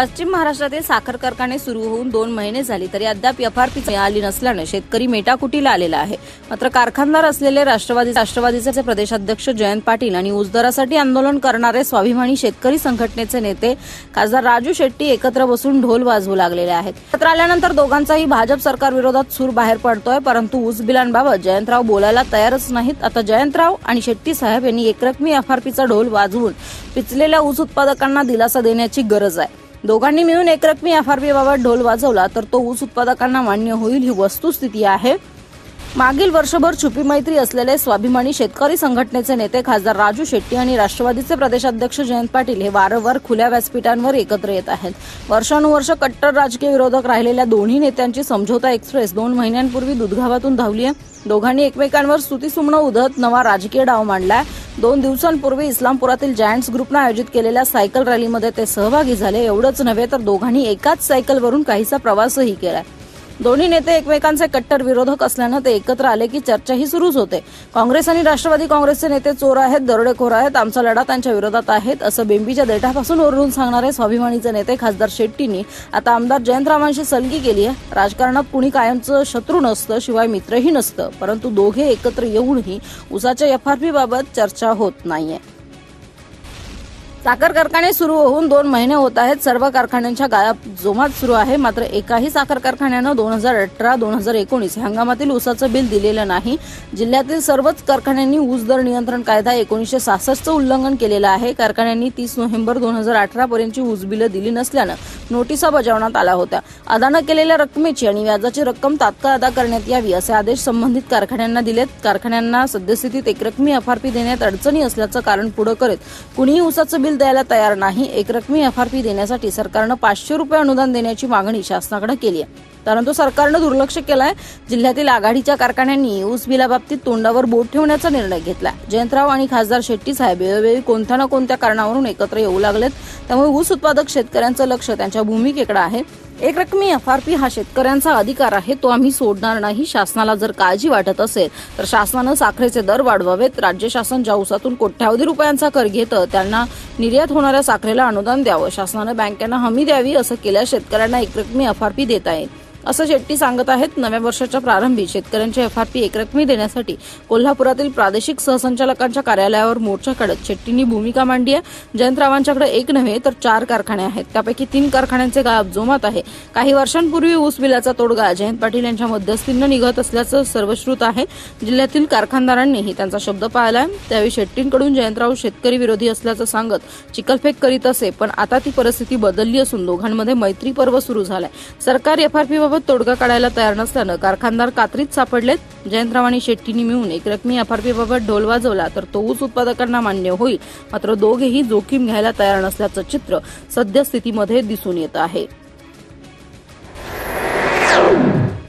पश्चिम महाराष्ट्रातील साखर कारखाने सुरू होऊन दोन महिने झाले तरी अद्याप एफआरपी आली नसल्यानं शेतकरी मेटाकुटीला आलेला आहे. मात्र कारखानदार असलेले राष्ट्रवादी राष्ट्रवादीचे प्रदेशाध्यक्ष जयंत पाटील आणि ऊसदरासाठी आंदोलन करणारे स्वाभिमानी शेतकरी संघटनेचे नेते खासदार राजू शेट्टी एकत्र बसून ढोल वाजवू लागलेले आहेत. पत्र आल्यानंतर दोघांचाही भाजप सरकार विरोधात सूर बाहेर पडतोय परंतु ऊस बिलांबाबत जयंतराव बोलायला तयारच नाहीत. आता जयंतराव आणि शेट्टी साहेब यांनी एकरकमी एफआरपीचा ढोल वाजवून पिचलेल्या ऊस उत्पादकांना दिलासा देण्याची गरज आहे. दोघांनी मिळून एकरकमी एफ आर बाबत ढोल वाजवला तर तो ऊस उत्पादकांना मान्य होईल ही वस्तुस्थिती आहे. मागील वर्षभर छुपी मैत्री असलेले स्वाभिमानी शेतकरी संघटनेचे नेते खासदार राजू शेट्टी आणि राष्ट्रवादीचे प्रदेशाध्यक्ष जयंत पाटील हे वारंवार खुल्या व्यासपीठांवर एकत्र येत आहेत. वर्षानुवर्ष कट्टर राजकीय विरोधक राहिलेल्या दोन्ही नेत्यांची समझोता एक्सप्रेस दोन महिन्यांपूर्वी दुधगावातून धावली आहे दोघांनी एकमेकांवर स्तुतीसुमनं उधत नवा राजकीय डाव मांडलाय. दोन दिवसांपूर्वी इस्लामपुरातील जायंट्स ग्रुपनं आयोजित केलेल्या सायकल रॅलीमध्ये ते सहभागी झाले. एवढंच नव्हे तर दोघांनी एकाच सायकलवरून काहीसा प्रवासही केलाय. दोन्ही नेते एकमेकांचे कट्टर विरोधक असल्यानं ते एकत्र आले की चर्चाही सुरूच होते. काँग्रेस आणि राष्ट्रवादी काँग्रेसचे नेते चोर आहेत दरोडेखोर आहेत आमचा लढा त्यांच्या विरोधात आहेत असं बेंबीच्या देठापासून ओरडून सांगणारे स्वाभिमानीचे नेते खासदार शेट्टींनी आता आमदार जयंतरावांशी सलगी केली आहे. राजकारणात कुणी कायमचं शत्रू नसतं शिवाय मित्रही नसतं परंतु दोघे एकत्र येऊनही उसाच्या एफआरपी बाबत चर्चा होत नाहीये. साखर कारखाने सुरू होऊन दोन महिने होत आहेत. सर्व कारखान्यांच्या गाळा जोमात सुरू आहे. मात्र एकाही साखर कारखान्यानं दोन हजार अठरा दोन हजार एकोणीस हंगामातील ऊसाचं बिल दिलेलं नाही. जिल्ह्यातील सर्वच कारखान्यांनी ऊस दर नियंत्रण कायदा एकोणीसशे सहासष्टचं उल्लंघन केलेलं आहे. कारखान्यांनी तीस नोव्हेंबर दोन हजार अठरा पर्यंतची ऊस बिलं दिली नसल्यानं नोटिसा बजावण्यात आल्या होत्या. अदानं केलेल्या रकमेची आणि व्याजाची रक्कम तात्काळ अदा करण्यात यावी असे आदेश संबंधित कारखान्यांना दिलेत. कारखान्यांना सद्यस्थितीत एकरकमी एफआरपी देण्यात अडचणी असल्याचं कारण पुढे करत कुणीही ऊसाचं बिल द्यायला तयार नाही. एकरकमी एफआरपी देण्यासाठी सरकारनं पाचशे रुपये अनुदान देण्याची मागणी शासनाकडे केली आहे. परंतु सरकारनं दुर्लक्ष केलंय. जिल्ह्यातील आघाडीच्या कारखान्यांनी ऊस बिलाबाबतीत तोंडावर बोट ठेवण्याचा निर्णय घेतला जयंतराव आणि खासदार शेट्टी साहेब वेळोवेळी कोणत्या ना कोणत्या कारणावरून एकत्र येऊ लागलेत. त्यामुळे ऊस उत्पादक शेतकऱ्यांचं लक्ष त्यांच्या भूमिकेकडे आहे. एक रकमी एफआरपी हा शेतकऱ्यांचा अधिकार आहे तो आम्ही सोडणार नाही शासनाला जर काळजी वाटत असेल तर शासनानं साखरेचे दर वाढवावेत. राज्य शासन ज्या उसातून कोट्यावधी रुपयांचा कर घेतं त्यांना निर्यात होणाऱ्या साखरेला अनुदान द्यावं. शासनानं बँकांना हमी द्यावी असं केल्यास शेतकऱ्यांना एक रकमी एफआरपी देता येईल. असं शेट्टी सांगत आहेत नव्या वर्षाच्या प्रारंभी शेतकऱ्यांच्या एफआरपी एकरकमी देण्यासाठी कोल्हापुरातील प्रादेशिक सहसंचालकांच्या कार्यालयावर मोर्चा काढत शेट्टींनी भूमिका मांडली आहे. जयंतरावांच्याकडे एक नव्हे तर चार कारखाने आहेत. त्यापैकी तीन कारखान्यांचे गाळप जोमात आहे. काही वर्षांपूर्वी ऊस बिलाचा तोडगा जयंत पाटील यांच्या मध्यस्थीनं निघत असल्याचं सर्वश्रुत आहे. जिल्ह्यातील कारखानदारांनीही त्यांचा शब्द पाळलाय. त्यावेळी शेट्टींकडून जयंतराव शेतकरी विरोधी असल्याचं सांगत चिकलफेक करीत असे पण आता ती परिस्थिती बदलली असून दोघांमध्ये मैत्री पर्व सुरू झालाय. सरकार एफआरपी बाबत तोडगा काढायला तयार नसल्यानं कारखानदार कात्रीत सापडलेत. जयंतराव आणि शेट्टींनी मिळून एकरकमी एफआरपी बाबत ढोल वाजवला तर तो ऊस उत्पादकांना मान्य होईल. मात्र दोघेही जोखीम घ्यायला तयार नसल्याचं चित्र सद्यस्थितीमध्ये दिसून येत आहे.